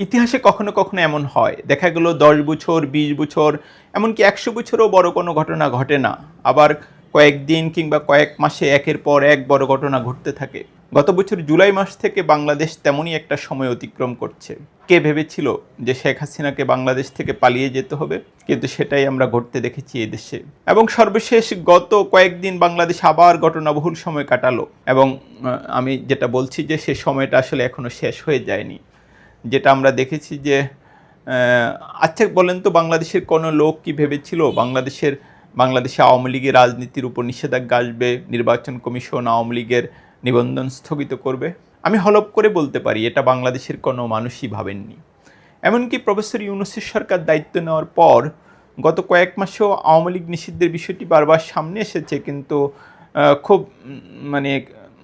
ইতিহাসে কখনো কখনো এমন হয়। দেখা গেল দশ বছর, বিশ বছর, এমনকি একশো বছরও বড় কোনো ঘটনা ঘটে না। আবার কয়েকদিন কিংবা কয়েক মাসে একের পর এক বড় ঘটনা ঘটতে থাকে। গত বছর জুলাই মাস থেকে বাংলাদেশ তেমনই একটা সময় অতিক্রম করছে। কে ভেবেছিল যে শেখ হাসিনাকে বাংলাদেশ থেকে পালিয়ে যেতে হবে? কিন্তু সেটাই আমরা ঘটতে দেখেছি দেশে। এবং সর্বশেষ গত কয়েকদিন বাংলাদেশ আবার ঘটনাবহুল সময় কাটালো। এবং আমি যেটা বলছি যে সে সময়টা আসলে এখনও শেষ হয়ে যায়নি। যেটা আমরা দেখেছি যে আচ্ছা বলেন তো বাংলাদেশের কোনো লোক কি ভেবেছিল বাংলাদেশের, বাংলাদেশে আওয়ামী লীগের রাজনীতির উপর নিষেধাজ্ঞা আসবে, নির্বাচন কমিশন আওয়ামী লীগের নিবন্ধন স্থগিত করবে? আমি হলপ করে বলতে পারি, এটা বাংলাদেশের কোনো মানুষই ভাবেননি। এমনকি প্রফেসর ইউনুসের সরকার দায়িত্ব নেওয়ার পর গত কয়েক মাসেও আওয়ামী লীগ নিষিদ্ধের বিষয়টি বারবার সামনে এসেছে, কিন্তু খুব মানে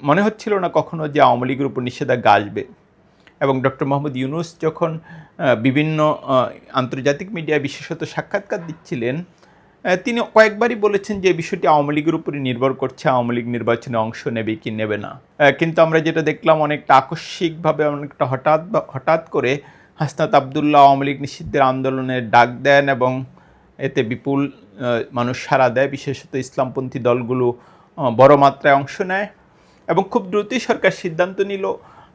মনে হচ্ছিল না কখনো যে আওয়ামী লীগের উপর নিষেধাজ্ঞা আসবে। এবং ডক্টর মোহাম্মদ ইউনুস যখন বিভিন্ন আন্তর্জাতিক মিডিয়ায় বিশেষত সাক্ষাৎকার দিচ্ছিলেন তিনি কয়েকবারই বলেছেন যে বিষয়টি আওয়ামী লীগের উপরে নির্ভর করছে আওয়ামী লীগ নির্বাচনে অংশ নেবে কি নেবে না। কিন্তু আমরা যেটা দেখলাম অনেকটা আকস্মিকভাবে, অনেকটা হঠাৎ হঠাৎ করে হাসনাত আবদুল্লাহ আওয়ামী লীগ নিষিদ্ধের আন্দোলনের ডাক দেন এবং এতে বিপুল মানুষ সাড়া দেয়। বিশেষত ইসলামপন্থী দলগুলো বড় মাত্রায় অংশ নেয় এবং খুব দ্রুতই সরকার সিদ্ধান্ত নিল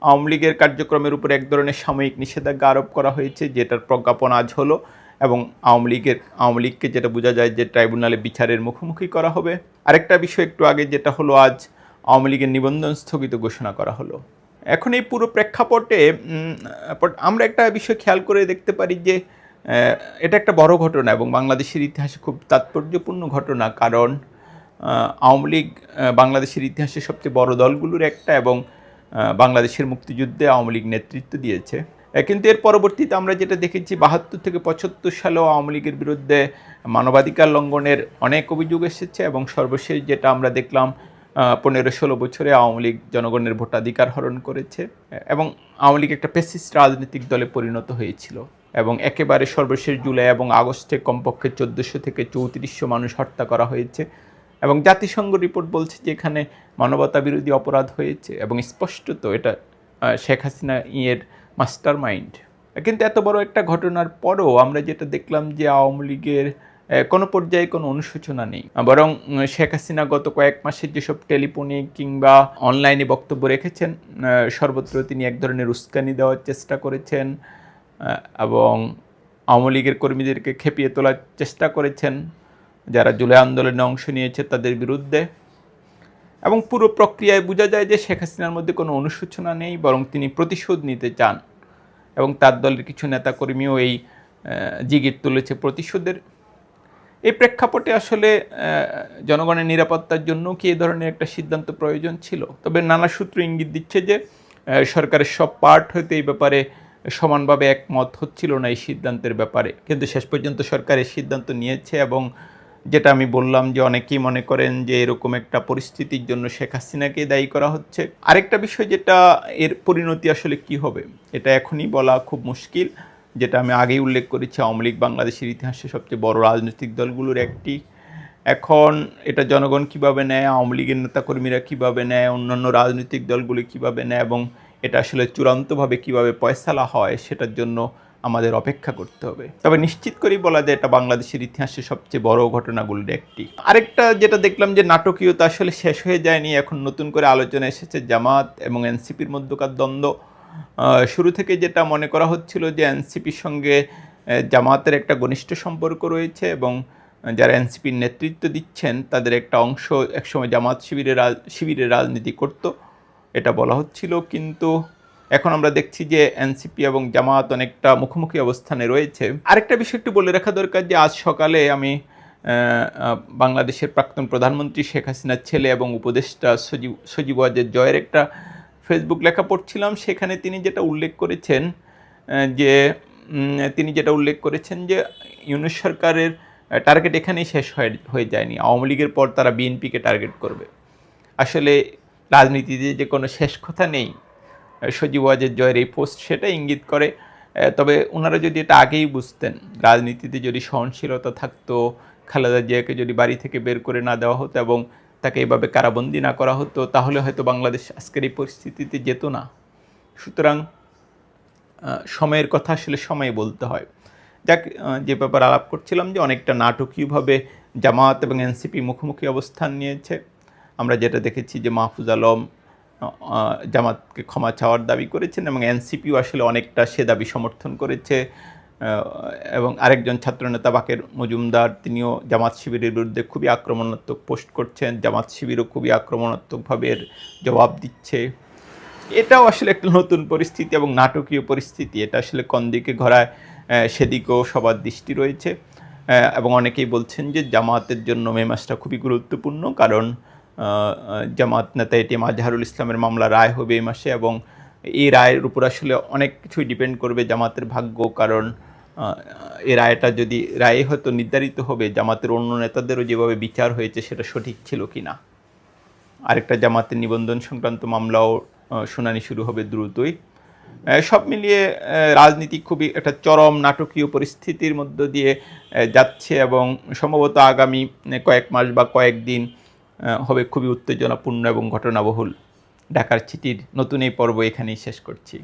আওয়ামী লীগের কার্যক্রমের উপর এক ধরনের সাময়িক নিষেধাজ্ঞা আরোপ করা হয়েছে, যেটার প্রজ্ঞাপন আজ হলো এবং আওয়ামী লীগের, আওয়ামী লীগকে যেটা বোঝা যায় যে ট্রাইব্যুনালে বিচারের মুখোমুখি করা হবে। আরেকটা বিষয় একটু আগে যেটা হলো আজ, আওয়ামী লীগের নিবন্ধন স্থগিত ঘোষণা করা হলো। এখন এই পুরো প্রেক্ষাপটে পট- আমরা একটা বিষয় খেয়াল করে দেখতে পারি যে এটা একটা বড় ঘটনা এবং বাংলাদেশের ইতিহাসে খুব তাৎপর্যপূর্ণ ঘটনা। কারণ আওয়ামী লীগ বাংলাদেশের ইতিহাসে সবচেয়ে বড় দলগুলোর একটা এবং বাংলাদেশের মুক্তিযুদ্ধে আওয়ামী লীগ নেতৃত্ব দিয়েছে। কিন্তু এর পরবর্তীতে আমরা যেটা দেখেছি, বাহাত্তর থেকে পঁচাত্তর সালেও আওয়ামী লীগের বিরুদ্ধে মানবাধিকার লঙ্ঘনের অনেক অভিযোগ এসেছে এবং সর্বশেষ যেটা আমরা দেখলাম পনেরো ষোলো বছরে আওয়ামী লীগ জনগণের ভোটাধিকার হরণ করেছে এবং আওয়ামী লীগ একটা পেসিস্ট রাজনৈতিক দলে পরিণত হয়েছিল এবং একেবারে সর্বশেষ জুলাই এবং আগস্টে কমপক্ষে চোদ্দোশো থেকে চৌত্রিশশো মানুষ হত্যা করা হয়েছে। এবং জাতিসংঘ রিপোর্ট বলছে যে এখানে মানবতা বিরোধী অপরাধ হয়েছে এবং স্পষ্টত এটা শেখ হাসিনা ইয়ের মাস্টার মাইন্ড কিন্তু এত বড় একটা ঘটনার পরও আমরা যেটা দেখলাম যে আওয়ামী লীগের কোনো পর্যায়ে কোনো অনুশোচনা নেই। বরং শেখ হাসিনা গত কয়েক মাসের যেসব টেলিফোনে কিংবা অনলাইনে বক্তব্য রেখেছেন সর্বত্র তিনি এক ধরনের উস্কানি দেওয়ার চেষ্টা করেছেন এবং আওয়ামী লীগের কর্মীদেরকে খেপিয়ে তোলার চেষ্টা করেছেন। যারা জুলাই আন্দোলনে অংশ নিয়েছে তাদের বিরুদ্ধে। এবং পুরো প্রক্রিয়ায় বোঝা যায় যে শেখ হাসিনার মধ্যে কোনো অনুশোচনা নেই, বরং তিনি প্রতিশোধ নিতে চান। এবং তার দলের কিছু নেতাকর্মীও এই জিগির তুলেছে প্রতিশোধের। এই প্রেক্ষাপটে আসলে জনগণের নিরাপত্তার জন্য কি এ ধরনের একটা সিদ্ধান্ত প্রয়োজন ছিল? তবে নানা সূত্র ইঙ্গিত দিচ্ছে যে সরকারের সব পার্ট হয়তো এই ব্যাপারে সমানভাবে একমত হচ্ছিল না এই সিদ্ধান্তের ব্যাপারে। কিন্তু শেষ পর্যন্ত সরকার এই সিদ্ধান্ত নিয়েছে এবং যেটা আমি বললাম যে অনেকেই মনে করেন যে এরকম একটা পরিস্থিতির জন্য শেখ হাসিনাকে দায়ী করা হচ্ছে। আরেকটা বিষয় যেটা এর পরিণতি আসলে কি হবে, এটা এখনই বলা খুব মুশকিল। যেটা আমি আগেই উল্লেখ করেছি, আওয়ামী লীগ বাংলাদেশের ইতিহাসে সবচেয়ে বড় রাজনৈতিক দলগুলোর একটি। এখন এটা জনগণ কীভাবে নেয়, আওয়ামী লীগের নেতাকর্মীরা কীভাবে নেয়, অন্যান্য রাজনৈতিক দলগুলি কীভাবে নেয় এবং এটা আসলে চূড়ান্তভাবে কীভাবে পয়সালা হয়, সেটার জন্য আমাদের অপেক্ষা করতে হবে। তবে নিশ্চিত করেই বলা যায়, এটা বাংলাদেশের ইতিহাসে সবচেয়ে বড় ঘটনাগুলির একটি। আরেকটা যেটা দেখলাম যে নাটকীয়তা আসলে শেষ হয়ে যায়নি, এখন নতুন করে আলোচনা এসেছে জামাত এবং এনসিপির মধ্যকার দ্বন্দ্ব। শুরু থেকে যেটা মনে করা হচ্ছিল যে এনসিপির সঙ্গে জামাতের একটা ঘনিষ্ঠ সম্পর্ক রয়েছে এবং যারা এনসিপির নেতৃত্ব দিচ্ছেন, তাদের একটা অংশ একসময় জামাত শিবিরের রাজ- শিবিরের রাজনীতি করত। এটা বলা হচ্ছিল, কিন্তু এখন আমরা দেখছি যে এনসিপি এবং জামাত অনেকটা মুখোমুখি অবস্থানে রয়েছে। আরেকটা বিষয় একটু বলে রাখা দরকার যে আজ সকালে আমি বাংলাদেশের প্রাক্তন প্রধানমন্ত্রী শেখ হাসিনার ছেলে এবং উপদেষ্টা সজীব সজীব ওয়াজেদ জয়ের একটা ফেসবুক লেখা পড়ছিলাম। সেখানে তিনি যেটা উল্লেখ করেছেন যে তিনি যেটা উল্লেখ করেছেন যে ইউনুস সরকারের টার্গেট এখানেই শেষ হয়ে যায়নি। আওয়ামী লীগের পর তারা বিএনপিকে টার্গেট করবে। আসলে রাজনীতিতে যে কোনো শেষ কথা নেই। সজীব ওয়াজের জয়ের এই পোস্ট সেটা ইঙ্গিত করে। তবে ওনারা যদি এটা আগেই বুঝতেন, রাজনীতিতে যদি সহনশীলতা থাকতো, খালেদা জিয়াকে যদি বাড়ি থেকে বের করে না দেওয়া হতো এবং তাকে এভাবে কারাবন্দি না করা হতো, তাহলে হয়তো বাংলাদেশ আজকের এই পরিস্থিতিতে যেত না। সুতরাং সময়ের কথা আসলে সময় বলতে হয়। যাক যে ব্যাপার আলাপ করছিলাম যে অনেকটা নাটকীয়ভাবে জামাত এবং এনসিপি মুখোমুখি অবস্থান নিয়েছে। আমরা যেটা দেখেছি যে মাহফুজ আলম জামাতকে ক্ষমা চাওয়ার দাবি করেছেন এবং এনসিপিও আসলে অনেকটা সে দাবি সমর্থন করেছে। এবং আরেকজন ছাত্রনেতা বাকের মজুমদার, তিনিও জামাত শিবিরের বিরুদ্ধে খুবই আক্রমণাত্মক পোস্ট করছেন। জামাত শিবিরও খুবই আক্রমণাত্মকভাবে এর জবাব দিচ্ছে। এটাও আসলে একটা নতুন পরিস্থিতি এবং নাটকীয় পরিস্থিতি। এটা আসলে কোন দিকে ঘোরায় সেদিকেও সবার দৃষ্টি রয়েছে। এবং অনেকেই বলছেন যে জামাতের জন্য মে মাসটা খুবই গুরুত্বপূর্ণ কারণ জামাত নেতা এটিএম আজহারুল ইসলামের মামলা রায় হবে এই মাসে এবং এই রায়ের উপর আসলে অনেক কিছুই ডিপেন্ড করবে জামাতের ভাগ্য কারণ এই রায়টা যদি রায়ে হয়তো নির্ধারিত হবে জামাতের অন্য নেতাদেরও যেভাবে বিচার হয়েছে সেটা সঠিক ছিল কি না আরেকটা জামাতের নিবন্ধন সংক্রান্ত মামলাও শুনানি শুরু হবে দ্রুতই। সব মিলিয়ে রাজনীতি খুবই একটা চরম নাটকীয় পরিস্থিতির মধ্য দিয়ে যাচ্ছে এবং সম্ভবত আগামী কয়েক মাস বা কয়েকদিন আহ, হবে খুবই উত্তেজনাপূর্ণ এবং ঘটনাবহুল। ঢাকার চিঠির নতুন এই পর্ব এখানেই শেষ করছি।